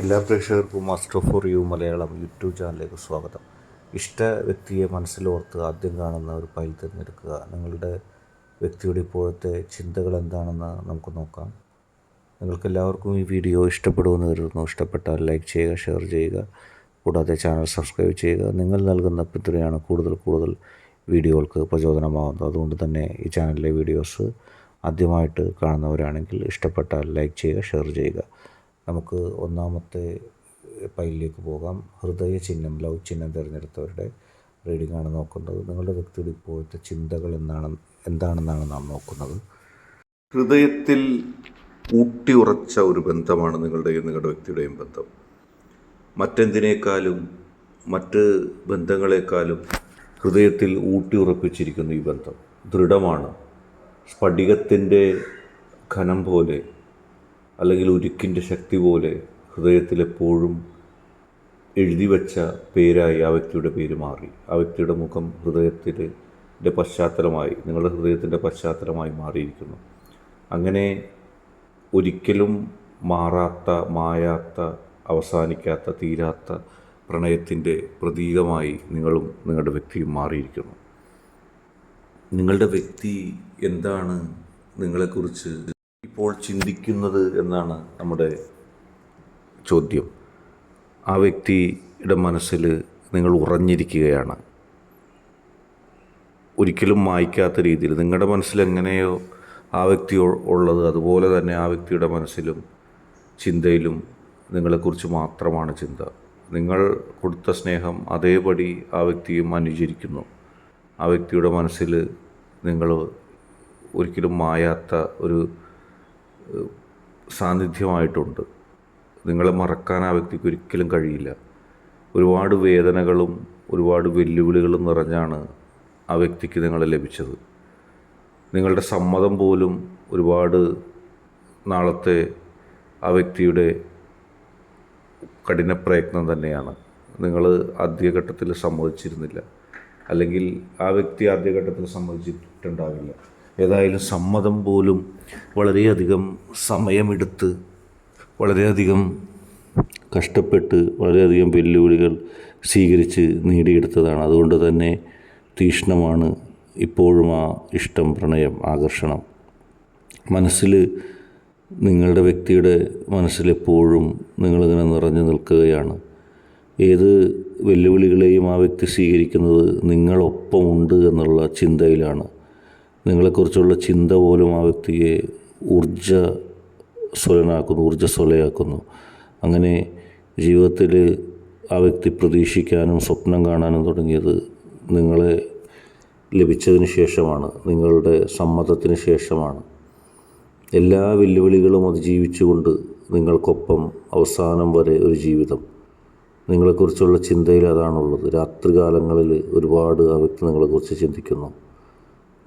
എല്ലാ പ്രേക്ഷകർക്കും master for you Malayalam YouTube ചാനലിലേക്ക് സ്വാഗതം. ഇഷ്ട വ്യക്തിയെ മനസ്സിലോർത്ത് ആദ്യം കാണുന്ന ഒരു ഫയൽ തിരഞ്ഞെടുക്കുക. നിങ്ങളുടെ വ്യക്തിയുടെ ഇപ്പോഴത്തെ ചിന്തകൾ എന്താണെന്ന് നമുക്ക് നോക്കാം. നിങ്ങൾക്ക് എല്ലാവർക്കും ഈ വീഡിയോ ഇഷ്ടപ്പെടുമെന്ന് കരുതുന്നു. ഇഷ്ടപ്പെട്ടാൽ ലൈക്ക് ചെയ്യുക ഷെയർ ചെയ്യുക. കൂടാതെ ചാനൽ സബ്സ്ക്രൈബ് ചെയ്യുക. നിങ്ങൾ നൽകുന്ന പിന്തുണയാണ് കൂടുതൽ കൂടുതൽ വീഡിയോകൾക്ക് പ്രചോദനമാകുന്നത്. അതുകൊണ്ട് തന്നെ ഈ ചാനലിലെ വീഡിയോസ് ആദ്യമായിട്ട് കാണുന്നവരാണെങ്കിൽ ഇഷ്ടപ്പെട്ടാൽ ലൈക്ക് ചെയ്യുക ഷെയർ ചെയ്യുക. നമുക്ക് ഒന്നാമത്തെ പൈലിലേക്ക് പോകാം. ഹൃദയ ചിഹ്നം ലവ് ചിഹ്നം തിരഞ്ഞെടുത്തവരുടെ റീഡിംഗ് ആണ് നോക്കുന്നത്. നിങ്ങളുടെ വ്യക്തിയുടെ ഇപ്പോഴത്തെ ചിന്തകൾ എന്നാണ് എന്താണെന്നാണ് നാം നോക്കുന്നത്. ഹൃദയത്തിൽ ഊട്ടി ഉറച്ച ഒരു ബന്ധമാണ് നിങ്ങളുടെയും നിങ്ങളുടെ വ്യക്തിയുടെയും ബന്ധം. മറ്റെന്തിനേക്കാളും മറ്റ് ബന്ധങ്ങളെക്കാളും ഹൃദയത്തിൽ ഊട്ടി ഊട്ടിയുറപ്പിച്ചിരിക്കുന്നു ഈ ബന്ധം ദൃഢമാണ്. സ്ഫടികത്തിന്റെ ഖനം പോലെ അല്ലെങ്കിൽ ഉരുക്കിന്റെ ശക്തി പോലെ ഹൃദയത്തിലെപ്പോഴും എഴുതി വച്ച പേരായി ആ വ്യക്തിയുടെ പേര് മാറി. ആ വ്യക്തിയുടെ മുഖം ഹൃദയത്തിന്റെ പശ്ചാത്തലമായി നിങ്ങളുടെ ഹൃദയത്തിന്റെ പശ്ചാത്തലമായി മാറിയിരിക്കുന്നു. അങ്ങനെ ഒരിക്കലും മാറാത്ത മായാത്ത അവസാനിക്കാത്ത തീരാത്ത പ്രണയത്തിന്റെ പ്രതീകമായി നിങ്ങളും നിങ്ങളുടെ വ്യക്തിയും മാറിയിരിക്കുന്നു. നിങ്ങളുടെ വ്യക്തി എന്താണ് നിങ്ങളെക്കുറിച്ച് ഇപ്പോൾ ചിന്തിക്കുന്നത് എന്നാണ് നമ്മുടെ ചോദ്യം. ആ വ്യക്തിയുടെ മനസ്സിൽ നിങ്ങൾ ഉറഞ്ഞിരിക്കുകയാണ്. ഒരിക്കലും മായ്ക്കാത്ത രീതിയിൽ നിങ്ങളുടെ മനസ്സിൽ എങ്ങനെയോ ആ വ്യക്തി ഉള്ളത് അതുപോലെ തന്നെ ആ വ്യക്തിയുടെ മനസ്സിലും ചിന്തയിലും നിങ്ങളെക്കുറിച്ച് മാത്രമാണ് ചിന്ത. നിങ്ങൾ കൊടുത്ത സ്നേഹം അതേപടി ആ വ്യക്തിയും അനുചരിക്കുന്നു. ആ വ്യക്തിയുടെ മനസ്സിൽ നിങ്ങൾ ഒരിക്കലും മായാത്ത ഒരു സാന്നിധ്യമായിട്ടുണ്ട്. നിങ്ങളെ മറക്കാൻ ആ വ്യക്തിക്ക് ഒരിക്കലും കഴിയില്ല. ഒരുപാട് വേദനകളും ഒരുപാട് വെല്ലുവിളികളും നിറഞ്ഞാണ് ആ വ്യക്തിക്ക് നിങ്ങളെ ലഭിച്ചത്. നിങ്ങളുടെ സമ്മതം പോലും ഒരുപാട് നാളത്തെ ആ വ്യക്തിയുടെ കഠിന പ്രയത്നം തന്നെയാണ്. നിങ്ങൾ ആദ്യഘട്ടത്തിൽ സമ്മതിച്ചിരുന്നില്ല. അല്ലെങ്കിൽ ആ വ്യക്തി ആദ്യഘട്ടത്തിൽ സമ്മതിച്ചിട്ടുണ്ടാവില്ല. ഏതായാലും സമ്മതം പോലും വളരെയധികം സമയമെടുത്ത് വളരെയധികം കഷ്ടപ്പെട്ട് വളരെയധികം വെല്ലുവിളികൾ സ്വീകരിച്ച് നേടിയെടുത്തതാണ്. അതുകൊണ്ട് തന്നെ തീഷ്ണമാണ് ഇപ്പോഴും ആ ഇഷ്ടം പ്രണയം ആകർഷണം. മനസ്സിൽ നിങ്ങളുടെ വ്യക്തിയുടെ മനസ്സിലെപ്പോഴും നിങ്ങളിങ്ങനെ നിറഞ്ഞു നിൽക്കുകയാണ്. ഏത് വെല്ലുവിളികളെയും ആ വ്യക്തി സ്വീകരിക്കുന്നത് നിങ്ങളൊപ്പമുണ്ട് എന്നുള്ള ചിന്തയിലാണ്. നിങ്ങളെക്കുറിച്ചുള്ള ചിന്ത പോലും ആ വ്യക്തിയെ ഊർജ സ്വലനാക്കുന്നു ഊർജസ്വലയാക്കുന്നു. അങ്ങനെ ജീവിതത്തിൽ ആ വ്യക്തി പ്രതീക്ഷിക്കാനും സ്വപ്നം കാണാനും തുടങ്ങിയത് നിങ്ങളെ ലഭിച്ചതിന് ശേഷമാണ് നിങ്ങളുടെ സമ്മതത്തിന് ശേഷമാണ്. എല്ലാ വെല്ലുവിളികളും അതിജീവിച്ചുകൊണ്ട് നിങ്ങൾക്കൊപ്പം അവസാനം വരെ ഒരു ജീവിതം. നിങ്ങളെക്കുറിച്ചുള്ള ചിന്തയിൽ അതാണുള്ളത്. രാത്രികാലങ്ങളിൽ ഒരുപാട് ആ വ്യക്തി നിങ്ങളെക്കുറിച്ച് ചിന്തിക്കുന്നു.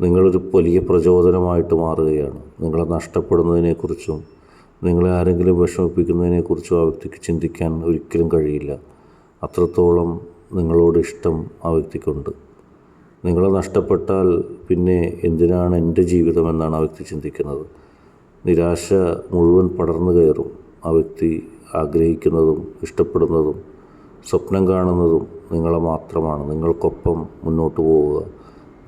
നിങ്ങളൊരു വലിയ പ്രചോദനമായിട്ട് മാറുകയാണ്. നിങ്ങളെ നഷ്ടപ്പെടുന്നതിനെക്കുറിച്ചും നിങ്ങളെ ആരെങ്കിലും വിഷമിപ്പിക്കുന്നതിനെക്കുറിച്ചും ആ വ്യക്തിക്ക് ചിന്തിക്കാൻ ഒരിക്കലും കഴിയില്ല. അത്രത്തോളം നിങ്ങളോട് ഇഷ്ടം ആ വ്യക്തിക്കുണ്ട്. നിങ്ങളെ നഷ്ടപ്പെട്ടാൽ പിന്നെ എന്തിനാണ് എന്റെ ജീവിതം എന്നാണ് ആ വ്യക്തി ചിന്തിക്കുന്നത്. നിരാശ മുഴുവൻ പടർന്നു കയറും. ആ വ്യക്തി ആഗ്രഹിക്കുന്നതും ഇഷ്ടപ്പെടുന്നതും സ്വപ്നം കാണുന്നതും നിങ്ങളെ മാത്രമാണ്. നിങ്ങൾക്കൊപ്പം മുന്നോട്ട് പോവുക.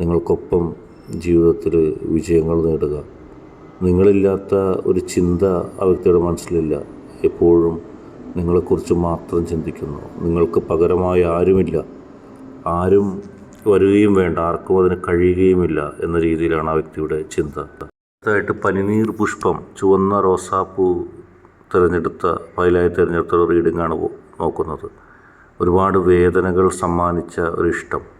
നിങ്ങൾക്കൊപ്പം ജീവിതത്തിൽ വിജയങ്ങൾ നേടുക. നിങ്ങളില്ലാത്ത ഒരു ചിന്ത ആ വ്യക്തിയുടെ മനസ്സിലില്ല. എപ്പോഴും നിങ്ങളെക്കുറിച്ച് മാത്രം ചിന്തിക്കുന്നു. നിങ്ങൾക്ക് പകരമായി ആരുമില്ല. ആരും വരികയും വേണ്ട. ആർക്കും അതിന് കഴിയുകയുമില്ല എന്ന രീതിയിലാണ് ആ വ്യക്തിയുടെ ചിന്ത. അടുത്തതായിട്ട് പനിനീർ പുഷ്പം ചുവന്ന റോസാപ്പൂ തിരഞ്ഞെടുത്ത ഫയലായി തിരഞ്ഞെടുത്ത ഒരു റീഡിംഗ് ആണ് നോക്കുന്നത്. ഒരുപാട് വേദനകൾ സമ്മാനിച്ച ഒരു ഇഷ്ടം.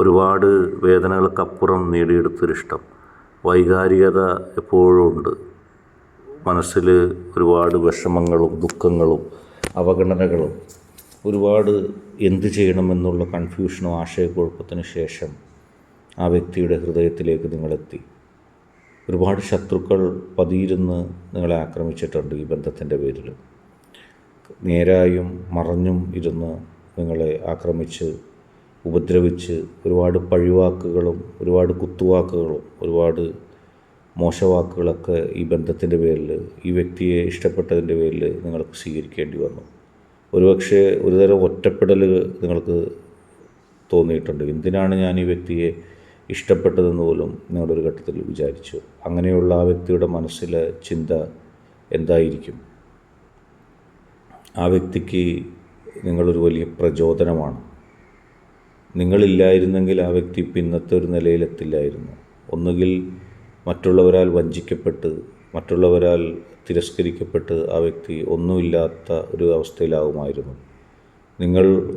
ഒരുപാട് വേദനകൾക്കപ്പുറം നേടിയെടുത്തൊരിഷ്ടം. വൈകാരികത എപ്പോഴും ഉണ്ട്. മനസ്സിൽ ഒരുപാട് വിഷമങ്ങളും ദുഃഖങ്ങളും അവഗണനകളും ഒരുപാട് എന്ത് ചെയ്യണമെന്നുള്ള കൺഫ്യൂഷനും ആശയക്കുഴപ്പത്തിന് ശേഷം ആ വ്യക്തിയുടെ ഹൃദയത്തിലേക്ക് നിങ്ങളെത്തി. ഒരുപാട് ശത്രുക്കൾ പതിയിരുന്ന് നിങ്ങളെ ആക്രമിച്ചിട്ടുണ്ട് ഈ ബന്ധത്തിന്റെ പേരിൽ. നേരായും മറഞ്ഞും ഇരുന്ന് നിങ്ങളെ ആക്രമിച്ച് ഉപദ്രവിച്ച് ഒരുപാട് പഴിവാക്കുകളും ഒരുപാട് കുത്തുവാക്കുകളും ഒരുപാട് മോശവാക്കുകളൊക്കെ ഈ ബന്ധത്തിന്റെ പേരിൽ ഈ വ്യക്തിയെ ഇഷ്ടപ്പെട്ടതിന്റെ പേരിൽ നിങ്ങൾക്ക് സ്വീകരിക്കേണ്ടി വന്നു. ഒരുപക്ഷെ ഒരുതരം ഒറ്റപ്പെടൽ നിങ്ങൾക്ക് തോന്നിയിട്ടുണ്ട്. എന്തിനാണ് ഞാൻ ഈ വ്യക്തിയെ ഇഷ്ടപ്പെട്ടതെന്ന് പോലും നിങ്ങളൊരു ഘട്ടത്തിൽ വിചാരിച്ചു? അങ്ങനെയുള്ള ആ വ്യക്തിയുടെ മനസ്സിലെ ചിന്ത എന്തായിരിക്കും? ആ വ്യക്തിക്ക് നിങ്ങളൊരു വലിയ പ്രചോദനമാണ്. നിങ്ങളില്ലായിരുന്നെങ്കിൽ ആ വ്യക്തി ഇപ്പം ഇന്നത്തെ ഒരു നിലയിലെത്തില്ലായിരുന്നു. ഒന്നുകിൽ മറ്റുള്ളവരാൽ വഞ്ചിക്കപ്പെട്ട് മറ്റുള്ളവരാൽ തിരസ്കരിക്കപ്പെട്ട് ആ വ്യക്തി ഒന്നുമില്ലാത്ത ഒരു അവസ്ഥയിലാവുമായിരുന്നു. നിങ്ങൾ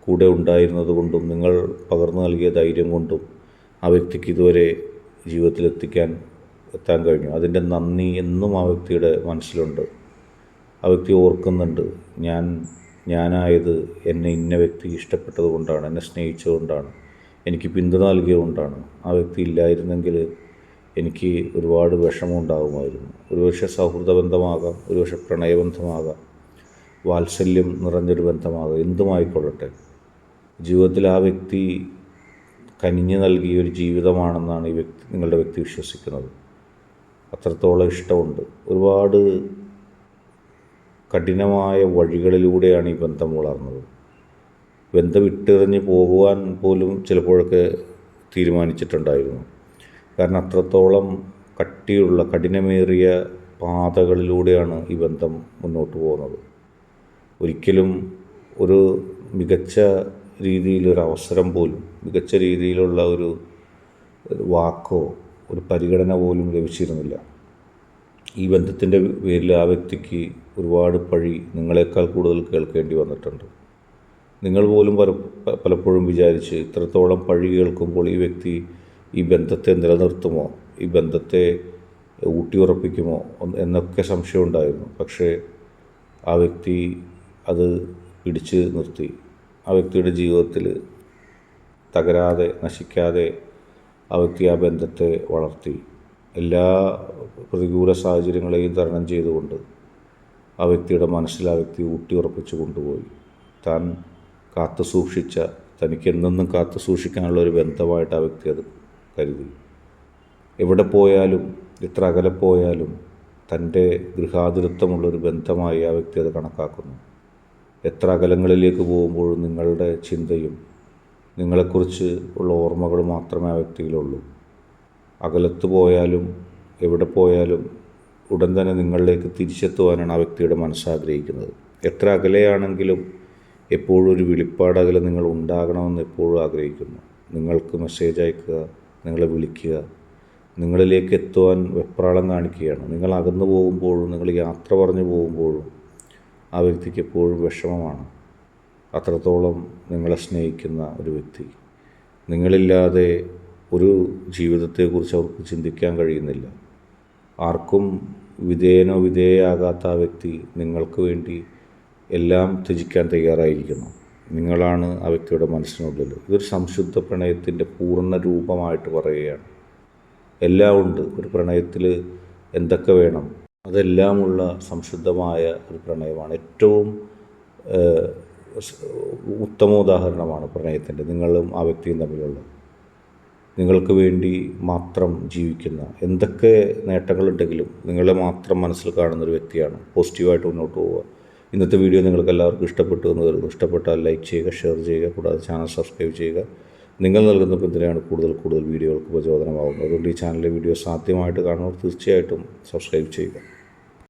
കൂടെ ഉണ്ടായിരുന്നത് കൊണ്ടും നിങ്ങൾ പകർന്നു നൽകിയ ധൈര്യം കൊണ്ടും ആ വ്യക്തിക്ക് ഇതുവരെ ജീവിതത്തിലെത്തിക്കാൻ എത്താൻ കഴിഞ്ഞു. അതിന്റെ നന്ദി എന്നും ആ വ്യക്തിയുടെ മനസ്സിലുണ്ട്. ആ വ്യക്തി ഓർക്കുന്നുണ്ട് ഞാൻ ഞാനായത് എന്നെ ഇന്ന വ്യക്തി ഇഷ്ടപ്പെട്ടതുകൊണ്ടാണ് എന്നെ സ്നേഹിച്ചതുകൊണ്ടാണ് എനിക്ക് പിന്തുണ നൽകിയതുകൊണ്ടാണ് ആ വ്യക്തി ഇല്ലായിരുന്നെങ്കിൽ എനിക്ക് ഒരുപാട് വിഷമം ഉണ്ടാകുമായിരുന്നു ഒരുപക്ഷെ സൗഹൃദ ബന്ധമാകാം ഒരുപക്ഷെ പ്രണയബന്ധമാകാം വാത്സല്യം നിറഞ്ഞൊരു ബന്ധമാകാം എന്തുമായിക്കൊള്ളട്ടെ. ജീവിതത്തിൽ ആ വ്യക്തി കനിഞ്ഞു നൽകിയ ഒരു ജീവിതമാണെന്നാണ് ഈ വ്യക്തി നിങ്ങളുടെ വ്യക്തി വിശ്വസിക്കുന്നത്. അത്രത്തോളം ഇഷ്ടമുണ്ട്. ഒരുപാട് കഠിനമായ വഴികളിലൂടെയാണ് ഈ ബന്ധം വളർന്നത്. ബന്ധം ഇട്ടെറിഞ്ഞ് പോകുവാൻ പോലും ചിലപ്പോഴൊക്കെ തീരുമാനിച്ചിട്ടുണ്ടായിരുന്നു. കാരണം അത്രത്തോളം കട്ടിയുള്ള കഠിനമേറിയ പാതകളിലൂടെയാണ് ഈ ബന്ധം മുന്നോട്ട് പോകുന്നത്. ഒരിക്കലും ഒരു മികച്ച രീതിയിലൊരു അവസരം പോലും മികച്ച രീതിയിലുള്ള ഒരു വാക്കോ ഒരു പരിഗണന പോലും ലഭിച്ചിരുന്നില്ല. ഈ ബന്ധത്തിന്റെ പേരിൽ ആ വ്യക്തിക്ക് ഒരുപാട് പഴി നിങ്ങളെക്കാൾ കൂടുതൽ കേൾക്കേണ്ടി വന്നിട്ടുണ്ട്. നിങ്ങൾ പോലും പല പലപ്പോഴും വിചാരിച്ച് ഇത്രത്തോളം പഴി കേൾക്കുമ്പോൾ ഈ വ്യക്തി ഈ ബന്ധത്തെ നിലനിർത്തുമോ? ഈ ബന്ധത്തെ ഊട്ടിയുറപ്പിക്കുമോ? എന്നൊക്കെ സംശയം ഉണ്ടായിരുന്നു. പക്ഷേ ആ വ്യക്തി അത് പിടിച്ച് നിർത്തി. ആ വ്യക്തിയുടെ ജീവിതത്തിൽ തകരാതെ നശിക്കാതെ ആ വ്യക്തി ആ ബന്ധത്തെ വളർത്തി. എല്ലാ പ്രതികൂല സാഹചര്യങ്ങളെയും തരണം ചെയ്തുകൊണ്ട് ആ വ്യക്തിയുടെ മനസ്സിൽ ആ വ്യക്തി ഊട്ടിയുറപ്പിച്ച് കൊണ്ടുപോയി. താൻ കാത്തു സൂക്ഷിച്ച തനിക്ക് എന്നെന്നും കാത്തു സൂക്ഷിക്കാനുള്ള ഒരു ബന്ധമായിട്ട് ആ വ്യക്തി അത് കരുതി. എവിടെ പോയാലും എത്ര അകലെ പോയാലും തന്റെ ഗൃഹാതിരത്വമുള്ളൊരു ബന്ധമായി ആ വ്യക്തി അത് കണക്കാക്കുന്നു. എത്ര അകലങ്ങളിലേക്ക് പോകുമ്പോഴും നിങ്ങളുടെ ചിന്തയും നിങ്ങളെക്കുറിച്ച് ഉള്ള ഓർമ്മകൾ മാത്രമേ ആ വ്യക്തിയിലുള്ളൂ. അകലത്ത് പോയാലും എവിടെ പോയാലും ഉടൻ തന്നെ നിങ്ങളിലേക്ക് തിരിച്ചെത്തുവാനാണ് ആ വ്യക്തിയുടെ മനസ്സാഗ്രഹിക്കുന്നത്. എത്ര അകലെയാണെങ്കിലും എപ്പോഴും ഒരു വിളിപ്പാട് അകലെ നിങ്ങൾ ഉണ്ടാകണമെന്ന് എപ്പോഴും ആഗ്രഹിക്കുന്നു. നിങ്ങൾക്ക് മെസ്സേജ് അയക്കുക നിങ്ങളെ വിളിക്കുക നിങ്ങളിലേക്ക് എത്തുവാൻ വെപ്രാളം കാണിക്കുകയാണ്. നിങ്ങൾ അകന്നു പോകുമ്പോഴും നിങ്ങൾ യാത്ര പറഞ്ഞു പോകുമ്പോഴും ആ വ്യക്തിക്ക് എപ്പോഴും വിഷമമാണ്. അത്രത്തോളം നിങ്ങളെ സ്നേഹിക്കുന്ന ഒരു വ്യക്തി. നിങ്ങളില്ലാതെ ഒരു ജീവിതത്തെക്കുറിച്ച് അവർക്ക് ചിന്തിക്കാൻ കഴിയുന്നില്ല. ആർക്കും വിധേയനോ വിധേയയാകാത്ത ആ വ്യക്തി നിങ്ങൾക്ക് വേണ്ടി എല്ലാം ത്യജിക്കാൻ തയ്യാറായിരിക്കുന്നു. നിങ്ങളാണ് ആ വ്യക്തിയുടെ മനസ്സിനുള്ളിൽ. ഇതൊരു സംശുദ്ധ പ്രണയത്തിന്റെ പൂർണ രൂപമായിട്ട് പറയുകയാണ്. എല്ലാം ഉണ്ട്. ഒരു പ്രണയത്തിൽ എന്തൊക്കെ വേണം? അതെല്ലാമുള്ള സംശുദ്ധമായ ഒരു പ്രണയമാണ്. ഏറ്റവും ഉത്തമോദാഹരണമാണ് പ്രണയത്തിന്റെ. നിങ്ങളും ആ വ്യക്തിയും തമ്മിലുള്ള. നിങ്ങൾക്ക് വേണ്ടി മാത്രം ജീവിക്കുന്ന എന്തൊക്കെ നേട്ടങ്ങളുണ്ടെങ്കിലും നിങ്ങളെ മാത്രം മനസ്സിൽ കാണുന്ന ഒരു വ്യക്തിയാണ്. പോസിറ്റീവായിട്ട് മുന്നോട്ട് പോവുക. ഇന്നത്തെ വീഡിയോ നിങ്ങൾക്ക് എല്ലാവർക്കും ഇഷ്ടപ്പെട്ടു എന്ന് കരുതുന്നു. ഇഷ്ടപ്പെട്ടാൽ ലൈക്ക് ചെയ്യുക ഷെയർ ചെയ്യുക കൂടാതെ ചാനൽ സബ്സ്ക്രൈബ് ചെയ്യുക. നിങ്ങൾ നൽകുന്ന പിന്തുണയാണ് കൂടുതൽ കൂടുതൽ വീഡിയോകൾക്ക് പ്രചോദനമാകുന്നത് അതുകൊണ്ട് ഈ ചാനലിലെ വീഡിയോ സാധ്യമായിട്ട് കാണുന്നവർ തീർച്ചയായിട്ടും സബ്സ്ക്രൈബ് ചെയ്യുക.